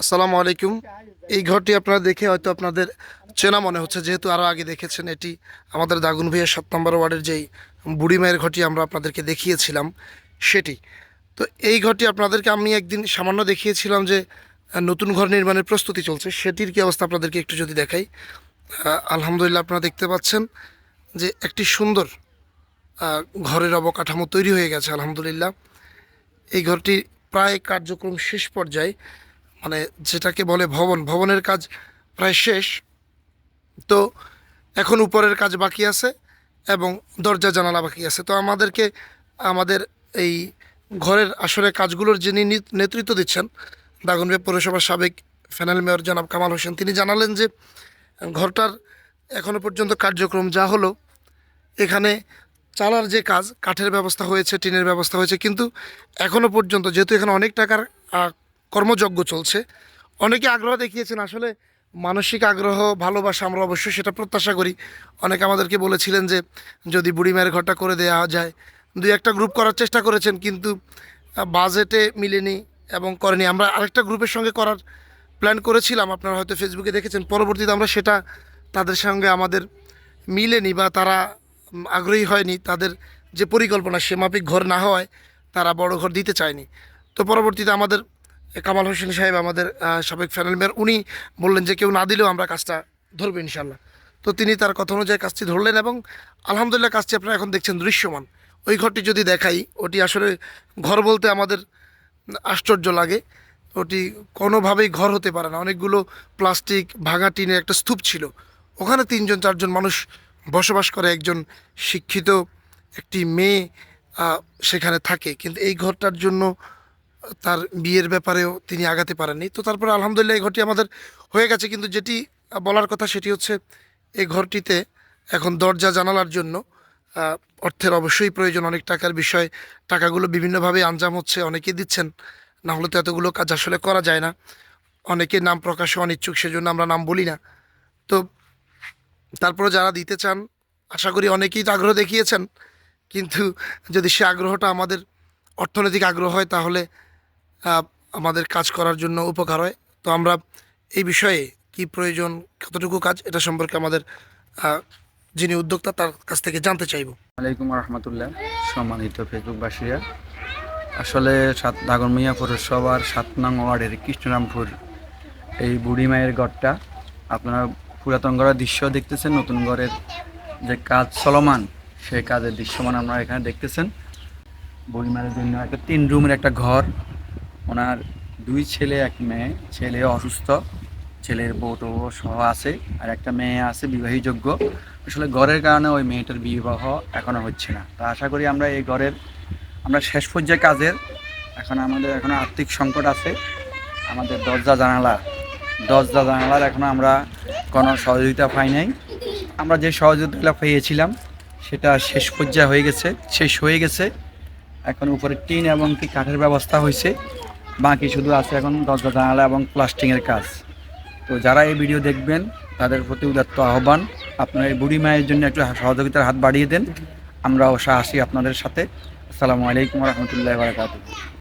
আসসালামু আলাইকুম। এই ঘরটি আপনারা দেখে হয়তো আপনাদের চেনা মনে হচ্ছে, যেহেতু আরও আগে দেখেছেন এটি আমাদের দাগুন ভুইয়া সাত নম্বর ওয়ার্ডের যেই বুড়ি মায়ের ঘরটি আমরা আপনাদেরকে দেখিয়েছিলাম সেটি। তো এই ঘরটি আপনাদেরকে আমি একদিন সামান্য দেখিয়েছিলাম যে নতুন ঘর নির্মাণের প্রস্তুতি চলছে, সেটির কি অবস্থা আপনাদেরকে একটু যদি দেখাই। আলহামদুলিল্লাহ আপনারা দেখতে পাচ্ছেন যে একটি সুন্দর ঘরের অবকাঠামো তৈরি হয়ে গেছে, আলহামদুলিল্লাহ। এই ঘরটি প্রায় কার্যক্রম শেষ পর্যায়ে মানে যেটাকে বলে ভবন, ভবনের কাজ প্রায় শেষ। তো এখন উপরের কাজ বাকি আছে এবং দরজা, জানালা বাকি আছে। তো আমাদেরকে, আমাদের এই ঘরের আসলে কাজগুলোর যিনি নেতৃত্ব দিচ্ছেন দাগনবে পৌরসভার সাবেক ফ্যানেল মেয়র জনাব কামাল হোসেন, তিনি জানালেন যে ঘরটার এখনও পর্যন্ত কার্যক্রম যা হলো, এখানে চালার যে কাজ, কাঠের ব্যবস্থা হয়েছে, টিনের ব্যবস্থা হয়েছে, কিন্তু এখনও পর্যন্ত, যেহেতু এখানে অনেক টাকার কর্মযজ্ঞ চলছে। অনেকে আগ্রহ দেখিয়েছেন আসলে মানসিক আগ্রহ, ভালোবাসা আমরা অবশ্যই সেটা প্রত্যাশা করি। অনেকে আমাদেরকে বলেছিলেন যে, যদি বুড়ি মায়ের ঘরটা করে দেওয়া যায়, দুই একটা গ্রুপ করার চেষ্টা করেছেন কিন্তু বাজেটে মিলেনি এবং করেনি। আমরা আরেকটা গ্রুপের সঙ্গে করার প্ল্যান করেছিলাম। আপনারা হয়তো ফেসবুকে দেখেছেন, পরবর্তীতে আমরা সেটা তাদের সঙ্গে আমাদের মিলেনি বা তারা আগ্রহী হয়নি। তাদের যে পরিকল্পনা, সে মাফিক ঘর না হওয়ায় তারা বড় ঘর দিতে চায়নি। তো পরবর্তীতে আমাদের কামাল হোসেন সাহেব আমাদের সাবেক ফ্যানেল মেয়র, উনি বললেন যে কেউ না দিলেও আমরা কাজটা ধরবো ইনশাল্লাহ তো তিনি তার কথা অনুযায়ী কাজটি ধরলেন এবং আলহামদুলিল্লাহ কাজটি আপনারা এখন দেখছেন দৃশ্যমান। ওই ঘরটি যদি দেখাই, ওটি আসলে ঘর বলতে আমাদের আশ্চর্য লাগে। ওটি কোনোভাবেই ঘর হতে পারে না। অনেকগুলো প্লাস্টিক, ভাঙা টিনের একটা স্তূপ ছিল। ওখানে তিনজন, চারজন মানুষ বসবাস করে। একজন শিক্ষিত, একটি মেয়ে সেখানে থাকে। কিন্তু এই ঘরটার জন্য তার বিয়ের ব্যাপারেও তিনি আগাতে পারেননি। তো তারপরে আলহামদুলিল্লাহ এই ঘরটি আমাদের হয়ে গেছে। কিন্তু যেটি বলার কথা সেটি হচ্ছে এই ঘরটিতে এখন দরজা জানালার জন্য অর্থের অবশ্যই প্রয়োজন। অনেক টাকার বিষয়, টাকাগুলো বিভিন্নভাবে আঞ্জাম হচ্ছে। অনেকে দিচ্ছেন, না হলে তো এতগুলো কাজ আসলে করা যায় না। অনেকে নাম প্রকাশে অনিচ্ছুক, সেজন্য আমরা নাম বলি না। তো তারপরে যারা দিতে চান, আশা করি অনেকেই তো আগ্রহ দেখিয়েছেন। কিন্তু যদি সে আগ্রহটা আমাদের অর্থনৈতিক আগ্রহ হয়, তাহলে আমাদের কাজ করার জন্য উপকার হয়। তো আমরা এই বিষয়ে কি প্রয়োজন, কতটুকু কাজ, এটা সম্পর্কে আমাদের যিনি উদ্যোক্তা, তার কাছ থেকে জানতে চাইব। আলাইকুম রহমতুল্লাহ, সম্মানিত ফেসবুকবাসীরা। আসলে সাত নাগরমিয়া পৌরসভার সাত নং ওয়ার্ডের কৃষ্ণরামপুর এই বুড়ি মায়ের ঘরটা, আপনারা পুরাতন ঘরের দৃশ্য দেখতেছেন, নতুন ঘরের যে কাজ চলমান, সেই কাজের দৃশ্যমান আপনারা এখানে দেখতেছেন। বুড়ি মায়ের জন্য একটা তিন রুমের একটা ঘর ওনার দুই ছেলে, এক মেয়ে। ছেলে অসুস্থ, ছেলের বউটো সহ আছে, আর একটা মেয়ে আছে বিবাহীযোগ্য। আসলে ঘরের কারণে ওই মেয়েটার বিবাহ এখনও হচ্ছে না। তা আশা করি আমরা এই ঘরের আমরা শেষ পর্যায়ে কাজের, এখন আমাদের এখনও আর্থিক সংকট আছে। আমাদের দরজা জানালা, দরজা জানালার এখনও আমরা কোনো সহযোগিতা পাই নাই। আমরা যে সহযোগিতা পেয়েছিলাম, সেটা শেষ পর্যায়ে হয়ে গেছে, শেষ হয়ে গেছে। এখন উপরে টিন এবং কি কাঠের ব্যবস্থা হয়েছে বাকি শুধু আছে এখন দরজা জানালা এবং প্লাস্টিংয়ের কাজ। তো যারা এই ভিডিও দেখবেন, তাদের প্রতি উদাত্ত আহ্বান। আপনার এই বুড়ি মায়ের জন্য একটু সহযোগিতার হাত বাড়িয়ে দেন। আমরা অবশ্য আসি আপনাদের সাথে। আসসালামু আলাইকুম রহমতুল্লাহ বারকাত